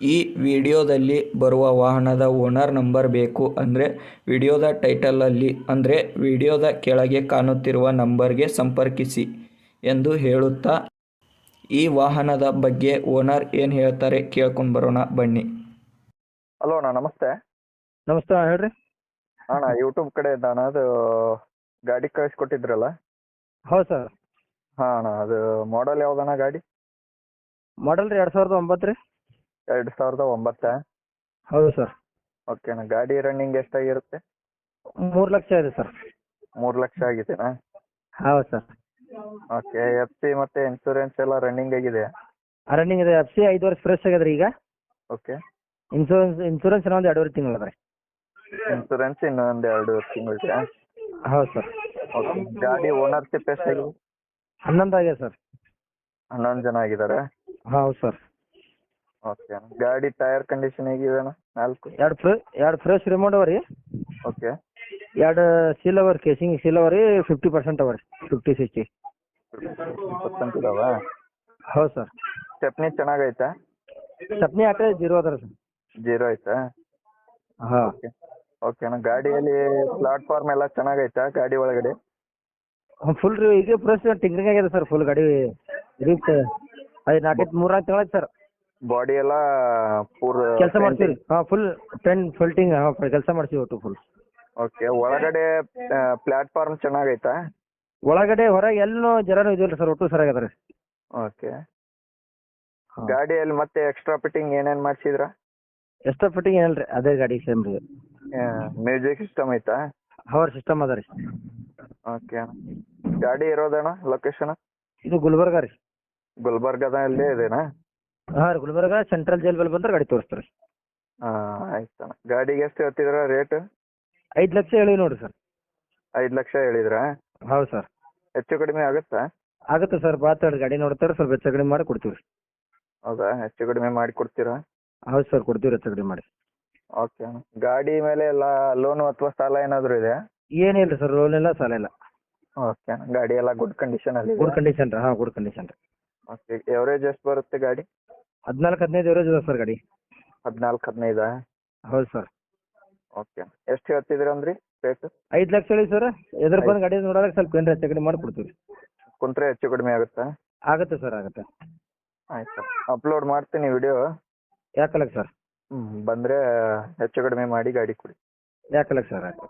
ಈ ವಿಡಿಯೋದಲ್ಲಿ ಬರುವ ವಾಹನದ ಓನರ್ ನಂಬರ್ ಬೇಕು ಅಂದರೆ ವಿಡಿಯೋದ ಟೈಟಲಲ್ಲಿ ಅಂದರೆ ವಿಡಿಯೋದ ಕೆಳಗೆ ಕಾಣುತ್ತಿರುವ ನಂಬರ್ಗೆ ಸಂಪರ್ಕಿಸಿ ಎಂದು ಹೇಳುತ್ತಾ ಈ ವಾಹನದ ಬಗ್ಗೆ ಓನರ್ ಏನು ಹೇಳ್ತಾರೆ ಕೇಳ್ಕೊಂಡು ಬರೋಣ ಬನ್ನಿ. ಹಲೋ ಅಣ್ಣ ನಮಸ್ತೆ. ನಮಸ್ತೆ ಹೇಳ್ರಿ. ಅಣ್ಣ ಯೂಟ್ಯೂಬ್ ಕಡೆ ಅಣ್ಣ ಅದು ಗಾಡಿ ಕಳಿಸ್ಕೊಟ್ಟಿದ್ರಲ್ಲ? ಹೌದು ಸರ್. ಹಾಂ ಅಣ್ಣ ಅದು ಮಾಡಲ್ ಯಾವ್ದಣ್ಣ ಗಾಡಿ? ಮಾಡಲ್ ರೀ ಎರಡು ಸಾವಿರದ ಒಂಬತ್ತು ರೀ. ಎರಡು ಸಾವಿರದ ಒಂಬತ್ತ? ಹೌದು ಸರ್. ಓಕೆ ಅಣ್ಣ ಗಾಡಿ ರನ್ನಿಂಗ್ ಎಷ್ಟಾಗಿರುತ್ತೆ? ಮೂರು ಲಕ್ಷ ಇದೆ ಸರ್. ಮೂರು ಲಕ್ಷ ಆಗಿದೆನಾ? ಹೌದು ಸರ್. ಓಕೆ ಎಫ್ ಸಿ ಮತ್ತೆ ಇನ್ಶೂರೆನ್ಸ್ ಎಲ್ಲ ರನ್ನಿಂಗ್ ಆಗಿದೆ? ರನ್ನಿಂಗ್ ಇದೆ. ಎಫ್ ಸಿ ಐದು ವರ್ಷ ಫ್ರೆಶ್ ಆಗಿದ್ರೆ ಈಗ. ಓಕೆ ಇನ್ಶೂರೆನ್ಸ್ ಇನ್ಶೂರೆನ್ಸ್ ಇನ್ನೊಂದು ಎರಡೂವರೆ ತಿಂಗಳು ಅದ ರೀ ಇನ್ಸೂರೆನ್ಸ್ ಇನ್ನೊಂದು ಎರಡು ಇದೆ? ಹೌದು ಸರ್. ಓಕೆ ಗಾಡಿ ಓನರ್ಶಿಪ್ ಎಷ್ಟಾಗಿದೆ? ಹನ್ನೊಂದು ಆಗಿದೆ ಸರ್. ಹನ್ನೊಂದು ಜನ ಆಗಿದ್ದಾರೆ ಹೌದು ಸರ್. ಓಕೆ ಗಾಡಿ ಟೈರ್ ಕಂಡೀಷನ್ ಅಣ್ಣ? ನಾಲ್ಕು. ಎರಡು ಫ್ರೆ ಎರಡು ಫ್ರೆಶ್ ರಿಮೌಂಡ್ ಅವ ರೀ ಓಕೆ. ಎರಡು ಸೀಲ್ ಅವ ರೀ ಕೇಸಿಂಗ್ ಸೀಲ್ ಅವ ರೀ ಫಿಫ್ಟಿ ಪರ್ಸೆಂಟ್ ಅವ ರೀ ಫಿಫ್ಟಿ ಸಿಕ್ಸ್ಟಿ ಪರ್ಸೆಂಟ್ ಇದಾವ? ಹೌದು ಸರ್. ಸ್ಟೆಪ್ನಿ ಚೆನ್ನಾಗೈತಾ? ಚಟ್ನಿ ಹಾಕಿದ್ರೆ ಜೀರೋ ಅದ ರೀ ಸರ್. ಜೀರೋ ಐತಾ ಹಾಂ. ಓಕೆ. ಓಕೆ ಅಣ್ಣ ಗಾಡಿಯಲ್ಲಿ ಪ್ಲಾಟ್ಫಾರ್ಮ್ ಎಲ್ಲ ಚೆನ್ನಾಗೈತಾ ಗಾಡಿ ಒಳಗಡೆ? ಫುಲ್ ರೀ ಈಗ ಫ್ರೆಶ್ ಟಿಂಗ್ರಿಂಗ್ ಆಗಿದೆ ಸರ್ ಫುಲ್ ಗಾಡಿ. ರೀಪ್ ಐದು ನಾಲ್ಕೈದು ಮೂರು ನಾಲ್ಕು ತಿಂಗಳಾಯ್ತು ಸರ್. ಬಾಡಿ ಎಲ್ಲ ಪೂರ್ ಕೆಲಸ ಮಾಡ್ತೀವಿ ಹಾ ಫುಲ್ ಟೆನ್ ಫುಲ್ಟಿಂಗ್ ಕೆಲಸ ಮಾಡ್ತೀವಿ ಒಟ್ಟು ಫುಲ್ ಓಕೆ ಒಳಗಡೆ ಪ್ಲಾಟ್ಫಾರ್ಮ್ ಚೆನ್ನಾಗೈತಾ? ಒಳಗಡೆ ಹೊರಗೆ ಎಲ್ಲೂ ಜರಾನು ಇದಿಲ್ಲ ಸರ್ ಒಟ್ಟು ಸರಿಯಾಗದ ರೀ ಓಕೆ ಗಾಡಿಯಲ್ಲಿ ಮತ್ತೆ ಎಕ್ಸ್ಟ್ರಾ ಫಿಟ್ಟಿಂಗ್ ಏನೇನ್ ಮಾಡ್ಸಿದ್ರ? ಎಷ್ಟೋ ಫಿಟ್ಟಿಂಗ್ ಏನಿಲ್ಲ ರೀ ಅದೇ ಗಾಡಿ ಸೇಮ್ ರೀ. ಮ್ಯೂಸಿಕ್ ಸಿಸ್ಟಮ್ ಐತಾ? ಹವರ್ ಸಿಸ್ಟಮ್ ಅದ ರೀ. ಓಕೆ ಗಾಡಿ ಇರೋದಣ್ಣ ಲೊಕೇಶನ್ ಇದು ಗುಲ್ಬರ್ಗ ರೀ. ಗುಲ್ಬರ್ಗದಲ್ಲೇ ಇದೆನಾ? ಹಾಂ ರೀ ಗುಲ್ಬರ್ಗ ಸೆಂಟ್ರಲ್ ಜೈಲ್ ಬಲ್ ಬಂದ್ರೆ ಗಾಡಿ ತೋರಿಸ್ತಾರೆ ಹಾಂ ಆಯ್ತಣ್ಣ ಗಾಡಿಗೆ ಎಷ್ಟು ಹೇಳ್ತಿದ್ರ ರೇಟ್ ಐದು ಲಕ್ಷ ಹೇಳಿ ನೋಡ್ರಿ ಸರ್. ಐದು ಲಕ್ಷ ಹೇಳಿದ್ರಾ? ಹೌದು ಸರ್. ಹೆಚ್ಚು ಕಡಿಮೆ ಆಗುತ್ತಾ? ಆಗುತ್ತೆ ಸರ್ ಬಾತಾಡಿ ಗಾಡಿ ನೋಡ್ತಾರೆ ಸ್ವಲ್ಪ ಹೆಚ್ಚು ಕಡಿಮೆ ಮಾಡಿ ಕೊಡ್ತೀವಿ ರೀ. ಹೌದಾ ಹೆಚ್ಚು ಕಡಿಮೆ ಮಾಡಿ ಕೊಡ್ತೀರಾ? ಹೌದು ಸರ್ ಕೊಡ್ತೀವಿ ಹೆಚ್ಚು ಕಡಿಮೆ ಮಾಡಿ. ಓಕೆ ಅಣ್ಣ. ಗಾಡಿ ಮೇಲೆ ಎಲ್ಲ ಲೋನ್ ಅಥವಾ ಸಾಲ ಏನಾದರೂ ಇದೆ ಏನಿಲ್ಲ ಸರ್ ಲೋನ್ ಇಲ್ಲ ಸಾಲ ಇಲ್ಲ. ಓಕೆ ಅಣ್ಣ. ಗಾಡಿ ಎಲ್ಲ ಗುಡ್ ಕಂಡೀಷನ್ ಅಲ್ಲಿ ಗುಡ್ ಕಂಡೀಷನ್ ರೀ ಹಾಂ ಗುಡ್ ಕಂಡೀಷನ್ ರೀ. ಓಕೆ ಎವರೇಜ್ ಎಷ್ಟು ಬರುತ್ತೆ ಗಾಡಿ? ಹದಿನಾಲ್ಕು ಹದಿನೈದು ಎವರೇಜ್ ಇದೆ ಸರ್ ಗಾಡಿ. ಹದಿನಾಲ್ಕು ಹದಿನೈದ? ಹೌದು ಸರ್. ಓಕೆ. ಎಷ್ಟು ಹೇಳ್ತಿದ್ದೀರ ಅಂದ್ರಿ ರೇಟ್ ಐದು ಲಕ್ಷ ಹೇಳಿ ಸರ್. ಎದ್ರ ಬಂದು ಗಾಡಿ ನೋಡೋದಕ್ಕೆ ಸ್ವಲ್ಪ ಏನಾರ ಹೆಚ್ಚು ಕಡಿಮೆ ಮಾಡಿ ಕೊಡ್ತೀವಿ ಕುಂತ್ರೆ ಹೆಚ್ಚು ಕಡಿಮೆ ಆಗುತ್ತಾ? ಆಗುತ್ತೆ ಸರ್ ಆಗುತ್ತೆ. ಆಯ್ತು ಅಪ್ಲೋಡ್ ಮಾಡ್ತೀನಿ ವಿಡಿಯೋ ಯಾಕಲ್ಲ ಸರ್? ಹ್ಞೂ ಬಂದರೆ ಹೆಚ್ಚು ಕಡಿಮೆ ಮಾಡಿ ಗಾಡಿ ಕೊಡಿ. ಯಾಕಲ್ಲ ಸರ್? ಆಯ್ತು